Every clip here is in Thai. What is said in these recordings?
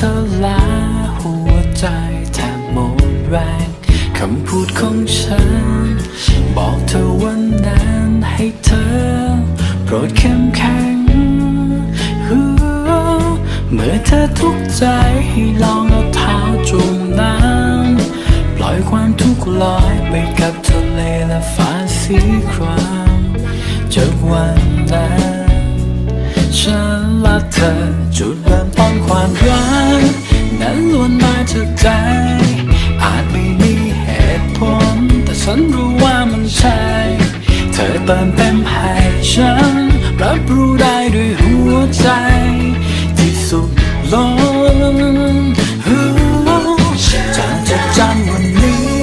เธอลาหัวใจแทบหมดแรงคำพูดของฉัน บอกเธอวันนั้นให้เธอ โปรดเข้มแข็ง เมื่อเธอทุกข์ใจให้ลองเอาเท้าจุ่มน้ำ ปล่อยความทุกข์ลอยไปกับทะเลและฟ้าสีครามจากวันนั้นฉันและเธอจุด เติมเต็มให้ฉัน รับรู้ได้ด้วยหัวใจ ที่สุดล้นจะจะจำวันนี้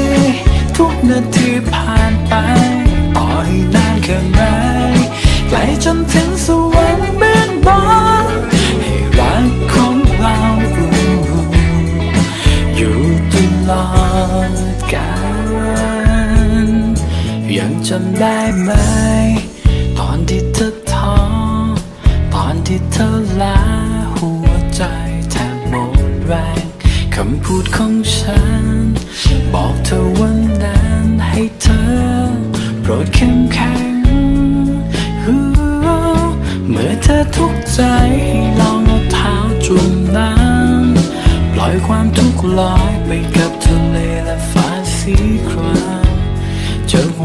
ทุกนาทีผ่านไป ต่อให้นานแค่ไหนไกลจนถึง จำได้ไหม ตอนที่เธอท้อตอนที่เธอลาหัวใจแทบหมดแรงคำพูดของฉัน บอกเธอวันนั้นให้เธอ โปรดเข้มแข็งเมื่อเธอทุกข์ใจให้ลองเอาเท้าจุ่มน้ำปล่อยความทุกข์ลอยไปกับ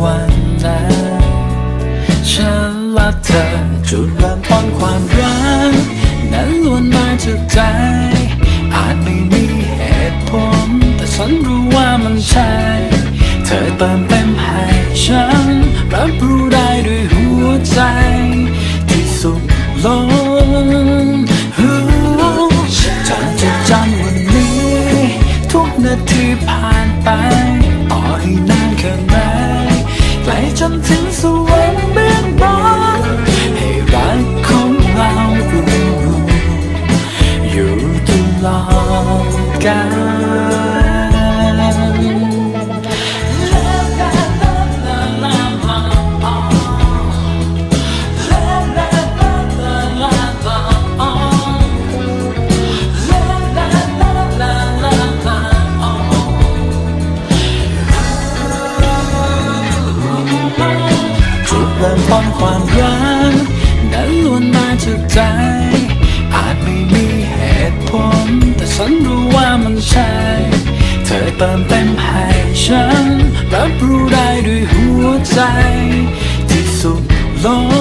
วันนั้นฉันและเธอจุดเริ่มต้นความรักนั้นล้วนมาจากใจ อาจไม่มีเหตุผล แต่ฉันรู้ว่ามันใช่ เธอเติมเต็มให้ฉัน รับรู้ได้ด้วยหัวใจ ที่สุขล้นฮู้ฉันจะจำวันนี้ ทุกนาทีผ่านไปต่อให้นาน จนถึงสวรรค์เบื้องบนให้รักของเราอยู่ตลอดกาล จากใจ อาจไม่มีเหตุผล แต่ฉันรู้ว่ามันใช่ เธอเติมเต็มให้ฉัน รับรู้ได้ด้วยหัวใจ ที่สุดล้น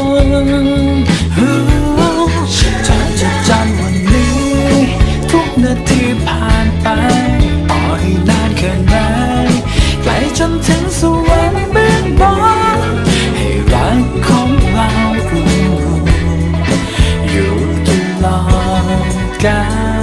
感